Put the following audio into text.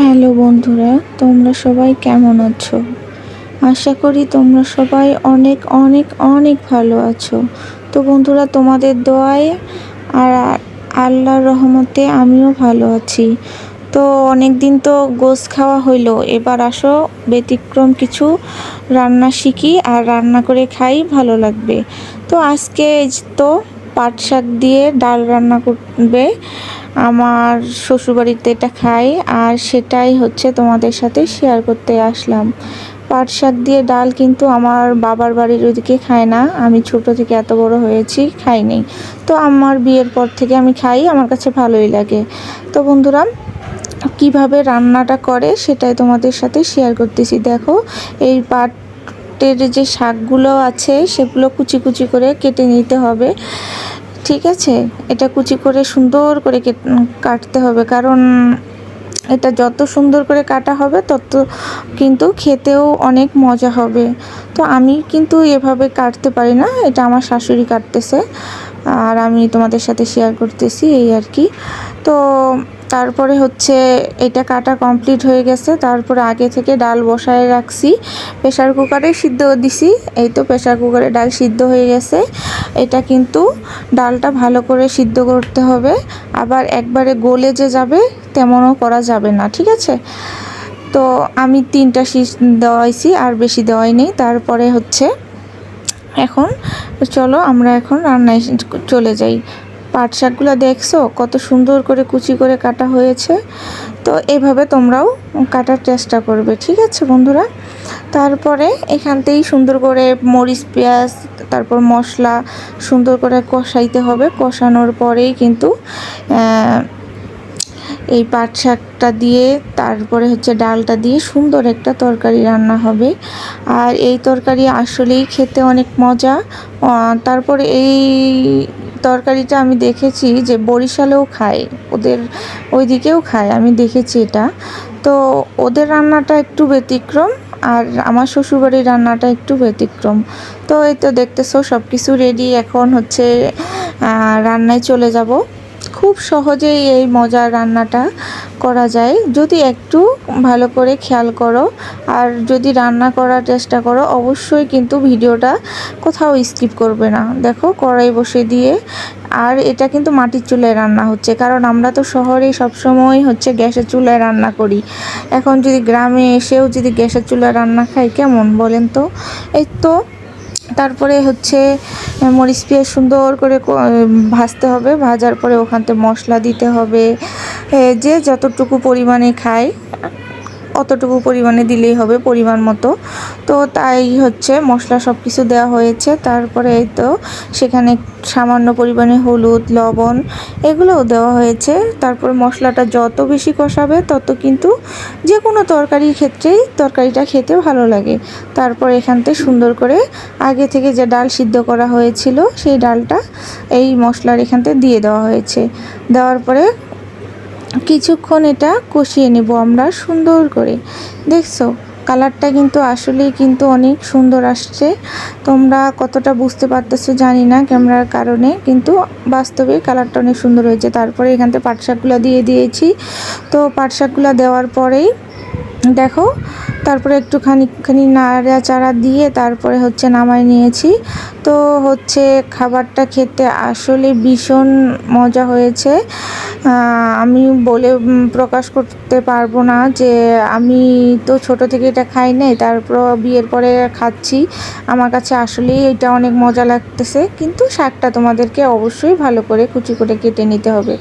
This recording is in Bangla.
হ্যালো বন্ধুরা, তোমরা সবাই কেমন আছো? আশা করি তোমরা সবাই অনেক অনেক অনেক ভালো আছো। তো বন্ধুরা, তোমাদের দোয়ায় আর আল্লাহর রহমতে আমিও ভালো আছি। তো অনেক দিন তো গোস খাওয়া হইল, এবার আসো, ব্যতিক্রম কিছু রান্না শিখি আর রান্না করে খাই, ভালো লাগবে। তো আজকে তো পাট শাক দিয়ে ডাল রান্না করবে আমার শ্বশুরবাড়িতে এটা খাই আর সেটাই হচ্ছে তোমাদের সাথে শেয়ার করতে আসলাম। পাট শাক দিয়ে ডাল কিন্তু আমার বাবার বাড়ির ওদিকে খায় না। আমি ছোট থেকে এত বড় হয়েছি খাইনি তো আমার বিয়ের পর থেকে আমি খাই, আমার কাছে ভালোই লাগে। তো বন্ধুরা, কীভাবে রান্নাটা করে সেটাই তোমাদের সাথে শেয়ার করতেছি। দেখো, এই পাটের যে শাকগুলো আছে, সেগুলো কুচি কুচি করে কেটে নিতে হবে। ঠিক আছে, এটা কুচি করে সুন্দর করে কাটতে হবে। কারণ এটা যত সুন্দর করে কাটা হবে, তত কিন্তু খেতেও অনেক মজা হবে। তো আমি কিন্তু এভাবে কাটতে পারি না, এটা আমার শাশুড়ি কাটতেছে। আর আমি তোমাদের সাথে শেয়ার করতেছি এই আর কি। তো তারপরে হচ্ছে এটা কাটা কমপ্লিট হয়ে গেছে। তারপরে আগে থেকে ডাল বসায় রাখছি। প্রেশার কুকারে সিদ্ধ দিছি। এই তো প্রেশার কুকারে ডাল সিদ্ধ হয়ে গেছে। এটা কিন্তু ডালটা ভালো করে সিদ্ধ করতে হবে। আবার একবারে গলে যে যাবে তেমনও করা যাবে না, ঠিক আছে? তো আমি তিনটা শীষ দেওয়াইছি, আর বেশি দেওয়াই নেই। তারপরে হচ্ছে এখন চলো আমরা এখন রান্নায় চলে যাই। পাট শাকগুলো দেখছ? কত সুন্দর করে কুচি করে কাটা হয়েছে। তো এভাবে তোমরাও কাটার চেষ্টা করবে, ঠিক আছে বন্ধুরা? তারপরে এখানতেই সুন্দর করে মরিচ, পেঁয়াজ, তারপর মশলা সুন্দর করে কষাইতে হবে। কষানোর পরেই কিন্তু এই পাট শাকটা দিয়ে, তারপরে হচ্ছে ডালটা দিয়ে সুন্দর একটা তরকারি রান্না হবে। আর এই তরকারি আসলেই খেতে অনেক মজা। তারপরে এই তরকারিটা আমি দেখেছি যে বরিশালেও খায়। ওদের ওইদিকেও খায়, আমি দেখেছি এটা। তো ওদের রান্নাটা একটু ব্যতিক্রম আর আমার শ্বশুরবাড়ির রান্নাটা একটু ব্যতিক্রম। তো এই তো দেখতেছো সব কিছু রেডি এখন হচ্ছে রান্নায় চলে যাব। খুব সহজেই এই মজার রান্নাটা করা যায়। যদি একটু ভালো করে খেয়াল করো আর যদি রান্না করার চেষ্টা করো, অবশ্যই কিন্তু ভিডিওটা কোথাও স্কিপ করবে না। দেখো, কড়াই বসে দিয়ে। আর এটা কিন্তু মাটির চুলায় রান্না হচ্ছে, কারণ আমরা তো শহরে সবসময় হচ্ছে গ্যাসের চুলায় রান্না করি। এখন যদি গ্রামে এসেও যদি গ্যাসের চুলায় রান্না খাই, কেমন বলেন তো? এই তো তারপরে হচ্ছে মরিচ পেঁয়াজ সুন্দর করে ভাজতে হবে। ভাজার পরে ওখানতে মশলা দিতে হবে। যে যতটুকু পরিমাণে খায়। অতটুকু পরিমাণে দিলেই হবে পরিমাণ মতো। তো তাই হচ্ছে মশলা সব কিছু দেওয়া হয়েছে। তারপরে এই তো সেখানে সামান্য পরিমাণে হলুদ, লবণ এগুলোও দেওয়া হয়েছে। তারপর মশলাটা যত বেশি কষাবে তত কিন্তু যে কোনো তরকারির ক্ষেত্রেই তরকারিটা খেতে ভালো লাগে। তারপর এখান থেকে সুন্দর করে আগে থেকে যে ডাল সিদ্ধ করা হয়েছিল সেই ডালটা এই মশলার এখান থেকে দিয়ে দেওয়া হয়েছে। দেওয়ার পরে কিছুক্ষণ এটা কষিয়ে নেব আমরা সুন্দর করে। দেখছ, কালারটা কিন্তু আসলেই কিন্তু অনেক সুন্দর আসছে। তোমরা কতটা বুঝতে পারতেছো জানি না ক্যামেরার কারণে, কিন্তু বাস্তবে কালারটা অনেক সুন্দর হয়েছে। তারপরে এখান থেকে পাট শাকগুলো দিয়ে দিয়েছি। তো পাট শাকগুলো দেওয়ার পরেই দেখো, তারপরে একটু খানিকখানি নাড়াচাড়া দিয়ে তারপরে হচ্ছে নামাই নিয়েছি। তো হচ্ছে খাবারটা খেতে আসলে ভীষণ মজা হয়েছে। আমি বলে প্রকাশ করতে পারব না যে আমি তো ছোট থেকে এটা খাই নাই তারপর বিয়ের পরে খাচ্ছি। আমার কাছে আসলেই এটা অনেক মজা লাগতেছে, কিন্তু শাকটা তোমাদেরকে অবশ্যই ভালো করে কুচি করে কেটে নিতে হবে।